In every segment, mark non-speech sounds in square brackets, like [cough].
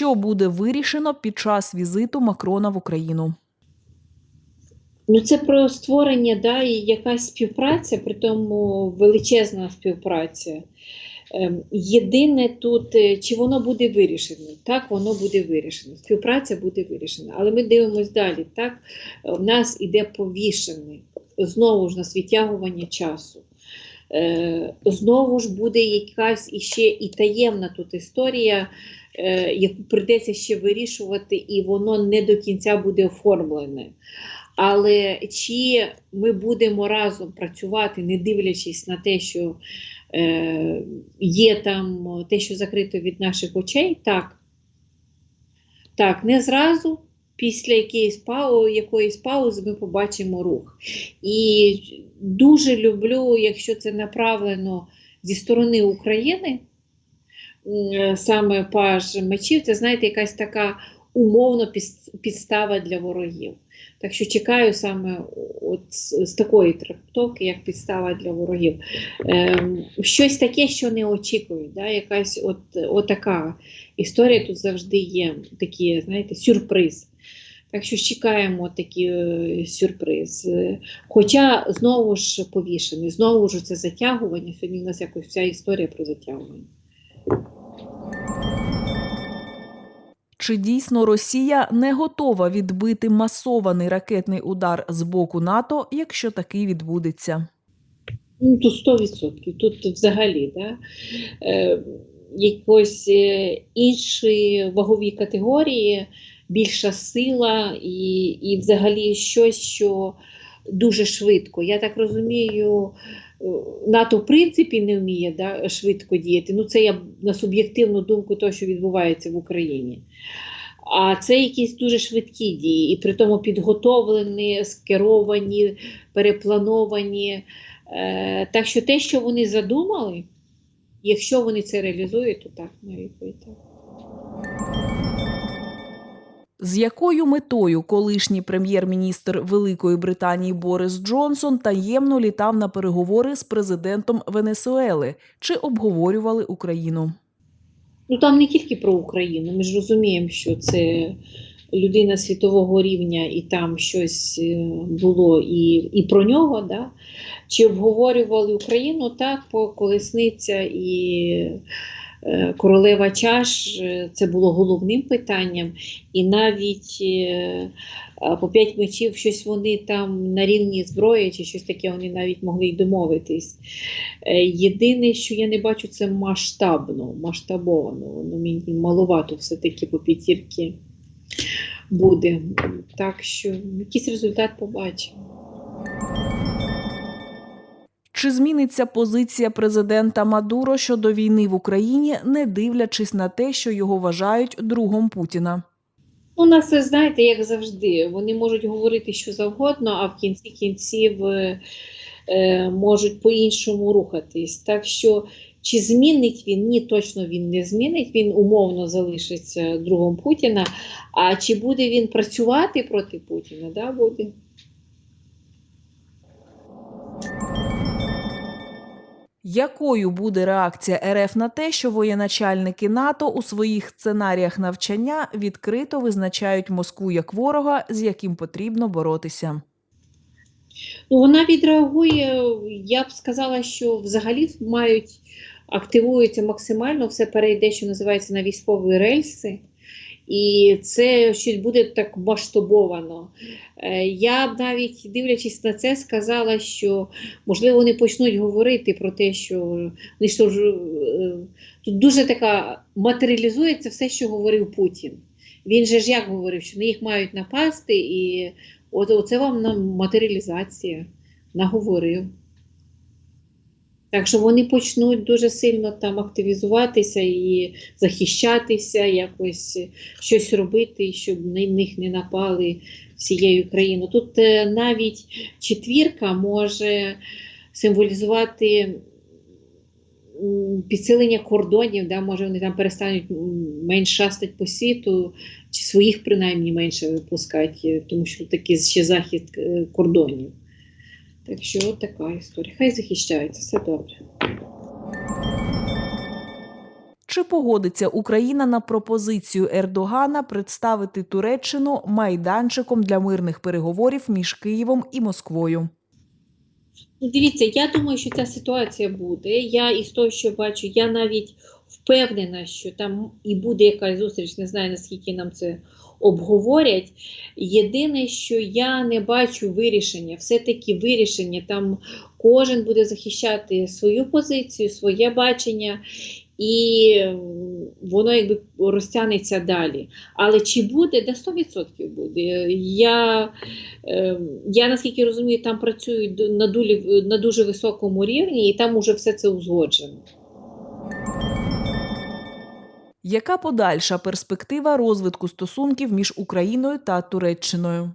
Що буде вирішено під час візиту Макрона в Україну? Ну, це про створення, да, і якась співпраця, при тому величезна співпраця. Ем, Єдине тут, е, чи воно буде вирішено? Так, воно буде вирішено. Співпраця буде вирішена. Але ми дивимося далі. Так, в нас іде повішене, знову ж нас відтягування часу. Е, Знову ж буде якась іще і таємна тут історія, е, яку прийдеться ще вирішувати, і воно не до кінця буде оформлене. Але чи ми будемо разом працювати, не дивлячись на те, що е, є там те, що закрито від наших очей, так. Так, не зразу, після якоїсь, пау, якоїсь паузи ми побачимо рух. І дуже люблю, якщо це направлено зі сторони України, саме паж мечів, це знаєте, якась така умовно підстава для ворогів. Так що чекаю саме от з такої трактовки, як підстава для ворогів. Ем, щось таке, що не очікують. Да? Якась от, от така історія тут завжди є, такі, знаєте, сюрприз. Так що чекаємо такий е, сюрприз. Е, Хоча знову ж повішений, знову ж це затягування. Сьогодні у нас якось вся історія про затягування. Чи дійсно Росія не готова відбити масований ракетний удар з боку НАТО, якщо такий відбудеться? Ну, тут 100%. Тут взагалі да, е, якось е, інші вагові категорії, більша сила і, і взагалі щось, що дуже швидко. Я так розумію, е, НАТО в принципі не вміє да, швидко діяти. Ну, це я на суб'єктивну думку того, що відбувається в Україні. А це якісь дуже швидкі дії, і при тому підготовлені, скеровані, переплановані. Е, так що те, що вони задумали, якщо вони це реалізують, то так моя відповідь. З якою метою колишній прем'єр-міністр Великої Британії Борис Джонсон таємно літав на переговори з президентом Венесуели чи обговорювали Україну? Ну там не тільки про Україну. Ми ж розуміємо, що це людина світового рівня, і там щось е, було і, і про нього. Да? Чи обговорювали Україну? Так, по колесниця і королева чаш е, це було головним питанням. І навіть е, по п'ять мечів щось вони там на рівні зброї, чи щось таке вони навіть могли й домовитись. Е, Єдине, що я не бачу, це масштабно, масштабовано. Воно мені маловато все-таки по п'ятірки буде. Так що якийсь результат побачимо. Чи зміниться позиція президента Мадуро щодо війни в Україні, не дивлячись на те, що його вважають другом Путіна? У нас, ви знаєте, як завжди, вони можуть говорити що завгодно, а в кінці кінців е, е, можуть по-іншому рухатись. Так що, чи змінить він? Ні, точно він не змінить. Він умовно залишиться другом Путіна. А чи буде він працювати проти Путіна? Да, буде. Якою буде реакція РФ на те, що воєначальники НАТО у своїх сценаріях навчання відкрито визначають Москву як ворога, з яким потрібно боротися? Ну, вона відреагує, я б сказала, що взагалі мають активується максимально, все перейде, що називається на військові рельси. І це щось буде так масштабовано. Е, Я б навіть дивлячись на це, сказала, що можливо вони почнуть говорити про те, що вони що е, тут дуже така матеріалізується все, що говорив Путін. Він же ж як говорив, що на їх мають напасти, і от оце вам на матеріалізація наговорив. Так що вони почнуть дуже сильно там активізуватися і захищатися, якось щось робити, щоб на них не напали всією країною. Тут е, навіть четвірка може символізувати підсилення кордонів, да, може вони там перестануть менш шастати по світу, чи своїх принаймні менше випускати, тому що такий ще захід е, кордонів. Так що от така історія. Хай захищаються, все добре. Чи погодиться Україна на пропозицію Ердогана представити Туреччину майданчиком для мирних переговорів між Києвом і Москвою? Ну, Дивіться, я думаю, що ця ситуація буде. Я із того, що бачу, я навіть впевнена, що там і буде якась зустріч, не знаю, наскільки нам це обговорять. Єдине, що я не бачу вирішення, все-таки вирішення, там кожен буде захищати свою позицію, своє бачення, і воно якби розтягнеться далі. Але чи буде, де 100% буде. Я Е, Я наскільки розумію, там працюють на, дулі, на дуже високому рівні, і там уже все це узгоджено. Яка подальша перспектива розвитку стосунків між Україною та Туреччиною?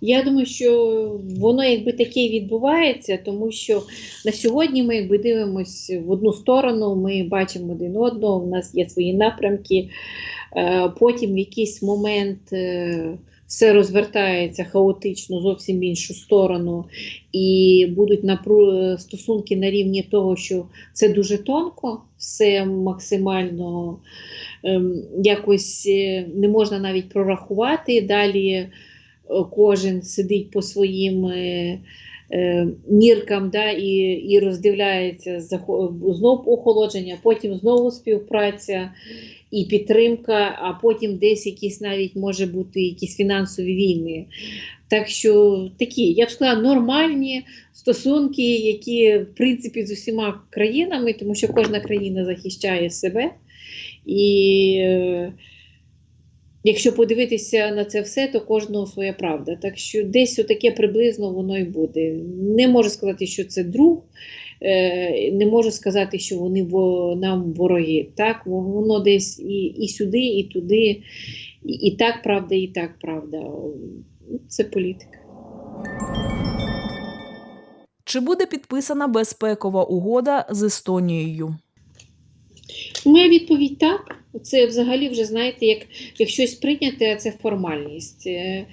Я думаю, що воно якби таке відбувається, тому що на сьогодні ми якби дивимося в одну сторону, ми бачимо один одного, у нас є свої напрямки. Е, Потім в якийсь момент е, все розвертається хаотично зовсім в іншу сторону, і будуть напру... стосунки на рівні того, що це дуже тонко, все максимально ем, якось е, не можна навіть прорахувати. Далі е, кожен сидить по своїм е, е, міркам да, і, і роздивляється захо- знов охолодження, потім знову співпраця і підтримка, а потім десь якісь навіть може бути якісь фінансові війни. Так що такі, я б сказала, нормальні стосунки, які в принципі з усіма країнами, тому що кожна країна захищає себе. І е, якщо подивитися на це все, то кожного своя правда. Так що десь отаке приблизно воно і буде. Не можу сказати, що це друг, е, не можу сказати, що вони нам вороги. Так, воно десь і, і сюди, і туди, і, і так правда, і так правда. Це політика. Чи буде підписана безпекова угода з Естонією? Моя відповідь так. Це взагалі вже знаєте, як, як щось прийняте, це формальність. Е,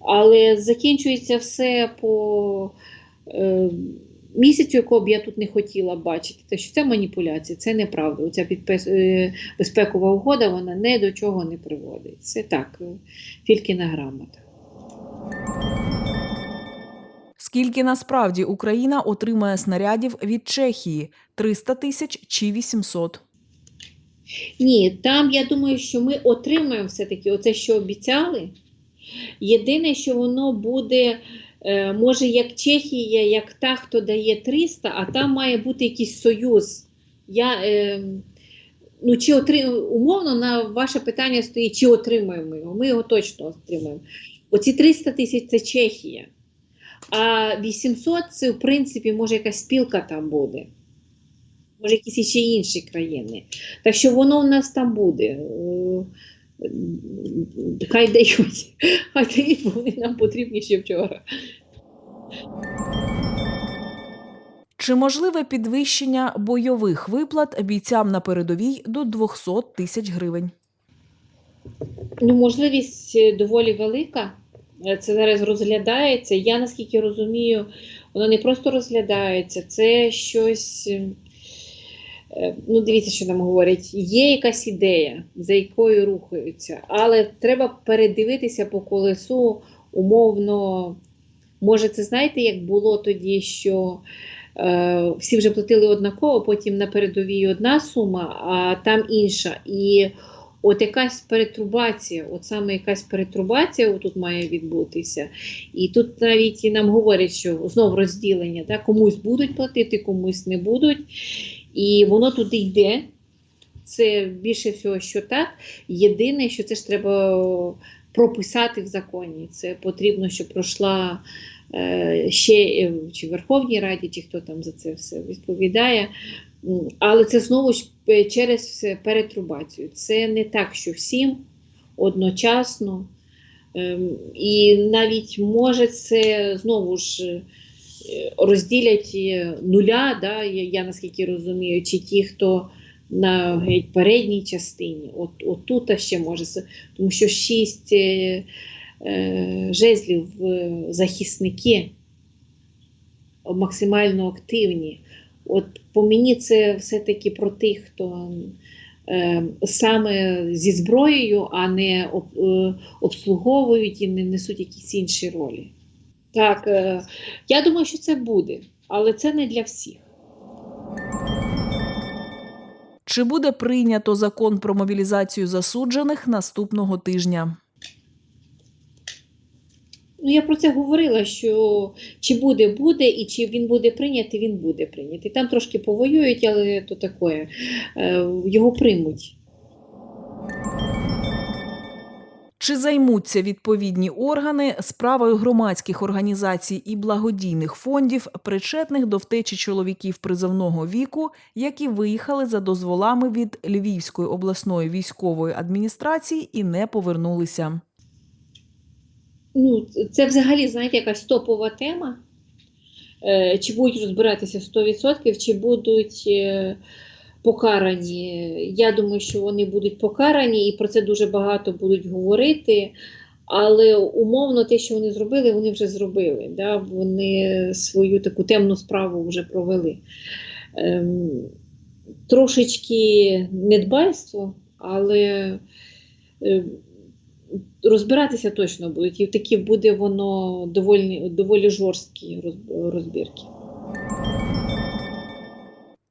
Але закінчується все по е, місяцю, якого б я тут не хотіла бачити. Так що це маніпуляція, це неправда. Оця підпис, е, безпекова угода вона ні до чого не приводить. Це так, е, тільки на грамотах. Скільки насправді Україна отримає снарядів від Чехії 300 тисяч чи 800? Ні, там я думаю, що ми отримаємо все-таки оце, що обіцяли. Єдине, що воно буде, е, може, як Чехія, як та, хто дає 300, а там має бути якийсь союз. Я, е, ну, чи отри... Умовно, на ваше питання стоїть, чи отримаємо його. Ми його точно отримаємо. Оці 300 тисяч це Чехія. А 800 це, в принципі, може якась спілка там буде. Може, якісь ще інші країни. Так що воно у нас там буде. Е, Хай дають, [laughs] хай дають, бо вони нам потрібні ще вчора. Чи можливе підвищення бойових виплат бійцям на передовій до 200 тисяч гривень? Ну, можливість е, доволі велика. Е, Це зараз розглядається. Я наскільки розумію, воно не просто розглядається, це щось. Е, Ну, дивіться, що нам говорять. Є якась ідея, за якою рухаються, але треба передивитися по колесу умовно. Може, це знаєте, як було тоді, що е, всі вже платили однаково, потім на передовій одна сума, а там інша. І от якась перетрубація, от саме якась перетрубація тут має відбутися. І тут навіть і нам говорять, що знов розділення, да, комусь будуть платити, комусь не будуть. І воно туди йде. Це більше всього, що так. Єдине, що це ж треба прописати в законі. Це потрібно, щоб пройшла е, ще е, чи в Верховній Раді, чи хто там за це все відповідає. Але це знову ж е, через перетрубацію. Це не так, що всім одночасно. Ем, І навіть може це знову ж е, розділять е, нуля, да, я, наскільки розумію, чи ті, хто на геть передній частині, от, от тут ще може, тому що шість е, е, жезлів захисники максимально активні. От по мені це все-таки про тих, хто е, саме зі зброєю, а не об- е, обслуговують і не несуть якісь інші ролі. Так, е, я думаю, що це буде, але це не для всіх. Чи буде прийнято закон про мобілізацію засуджених наступного тижня? Ну, я про це говорила, що чи буде, буде, і чи він буде прийнятий, він буде прийнятий. Там трошки повоюють, але то таке, е, його приймуть. Чи займуться відповідні органи справою громадських організацій і благодійних фондів, причетних до втечі чоловіків призовного віку, які виїхали за дозволами від Львівської обласної військової адміністрації і не повернулися? Ну, це взагалі, знаєте, якась топова тема. Е, Чи будуть розбиратися 100%, чи будуть е, покарані. Я думаю, що вони будуть покарані, і про це дуже багато будуть говорити. Але умовно те, що вони зробили, вони вже зробили. Да? Вони свою таку темну справу вже провели. Ем, трошечки недбайство, але е, розбиратися точно будуть. І такі буде воно доволі, доволі жорсткі розбірки.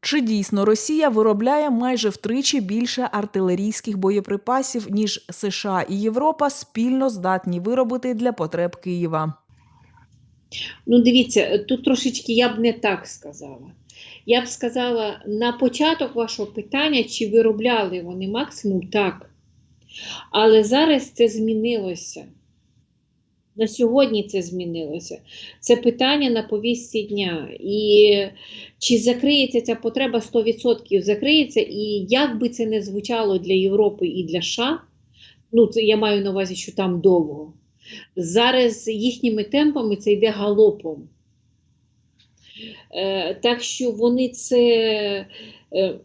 Чи дійсно Росія виробляє майже втричі більше артилерійських боєприпасів, ніж США і Європа спільно здатні виробити для потреб Києва? Ну, дивіться, тут трошечки я б не так сказала. Я б сказала, на початок вашого питання, чи виробляли вони максимум, так. Але зараз це змінилося. На сьогодні це змінилося. Це питання на повістці дня. І чи закриється ця потреба 100% закриється, і як би це не звучало для Європи і для США, ну це я маю на увазі, що там довго. Зараз їхніми темпами це йде галопом. Е, так що вони це е,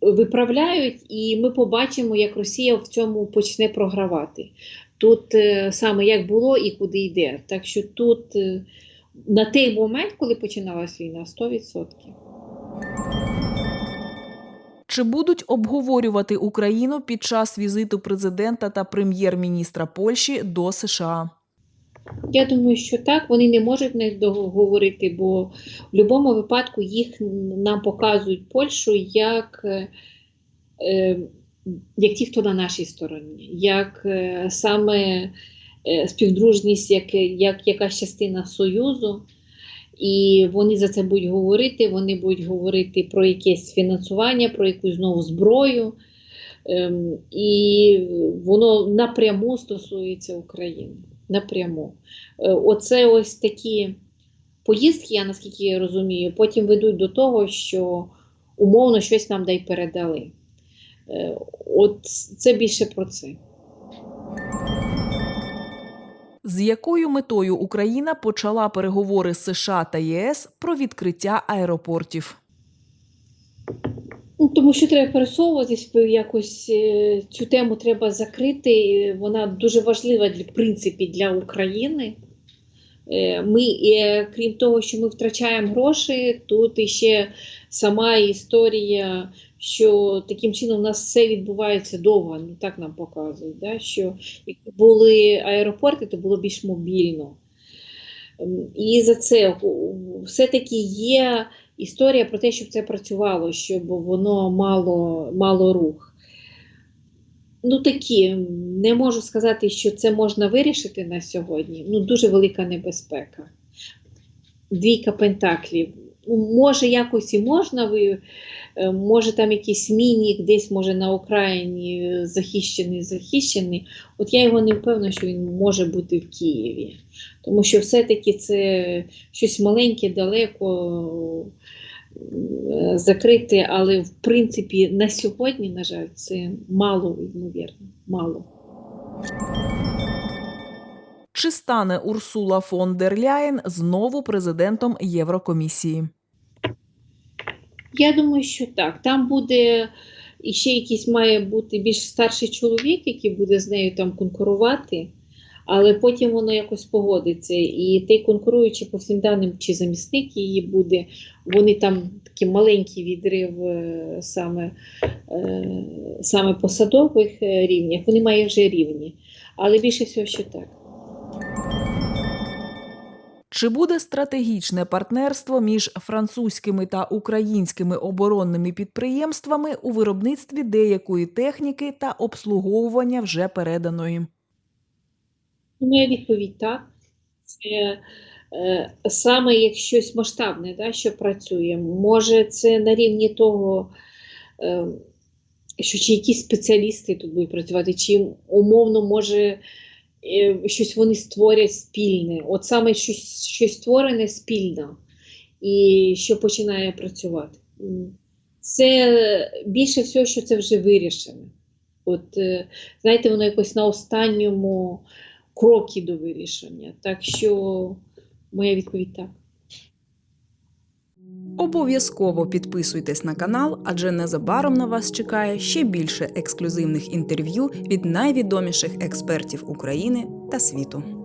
виправляють, і ми побачимо, як Росія в цьому почне програвати. Тут е, саме як було і куди йде. Так що тут е, на той момент, коли починалась війна, 100%. Чи будуть обговорювати Україну під час візиту президента та прем'єр-міністра Польщі до США? Я думаю, що так, вони не можуть не договорити, бо в будь-якому випадку їх нам показують Польщу як, е, е, як ті, хто на нашій стороні, як е, саме е, співдружність, як, як якась частина Союзу. І вони за це будуть говорити, вони будуть говорити про якесь фінансування, про якусь нову зброю. Ем, і воно напряму стосується України. Напряму. Е, Оце ось такі поїздки, я наскільки я розумію, потім ведуть до того, що умовно щось нам дай передали. Е, От це більше про це. З якою метою Україна почала переговори з США та ЄС про відкриття аеропортів? Ну, тому що треба пересовуватись, якось е, цю тему треба закрити. Вона дуже важлива для, в принципі для України. Е, Ми, е, крім того, що ми втрачаємо гроші, тут іще сама історія, що таким чином у нас все відбувається довго. Ну так нам показують, да? що якби були аеропорти, то було більш мобільно. Ем, І за це все-таки є історія про те, щоб це працювало, щоб воно мало, мало рух. Ну такі, не можу сказати, що це можна вирішити на сьогодні. Ну, дуже велика небезпека. Двійка пентаклів. Ну, може, якось і можна, ви, е, може там якийсь мінік десь може на Україні захищений, захищений. От я його не впевнена, що він може бути в Києві. Тому що все-таки це щось маленьке, далеко е, закрите, але в принципі на сьогодні, на жаль, це мало ймовірно. Мало. Чи стане Урсула фон дер Ляєн знову президентом Єврокомісії? Я думаю, що так. Там буде і ще якийсь має бути більш старший чоловік, який буде з нею там конкурувати. Але потім воно якось погодиться. І той конкуруючий по всім даним, чи замісник її буде, вони там такий маленький відрив е, саме, е, саме посадових е, рівнях, вони мають вже рівні. Але більше всього, що так. Чи буде стратегічне партнерство між французькими та українськими оборонними підприємствами у виробництві деякої техніки та обслуговування вже переданої? Моя відповідь так. Це е, саме як щось масштабне, да, що працює. Може, це на рівні того, е, що чи якісь спеціалісти тут будуть працювати, чи умовно, може, е, щось вони створять спільне. От саме щось, щось створене спільно і що починає працювати. Це більше всього, що це вже вирішено. От, знаєте, воно якось на останньому кроки до вирішення. Так що моя відповідь так. Обов'язково підписуйтесь на канал, адже незабаром на вас чекає ще більше ексклюзивних інтерв'ю від найвідоміших експертів України та світу.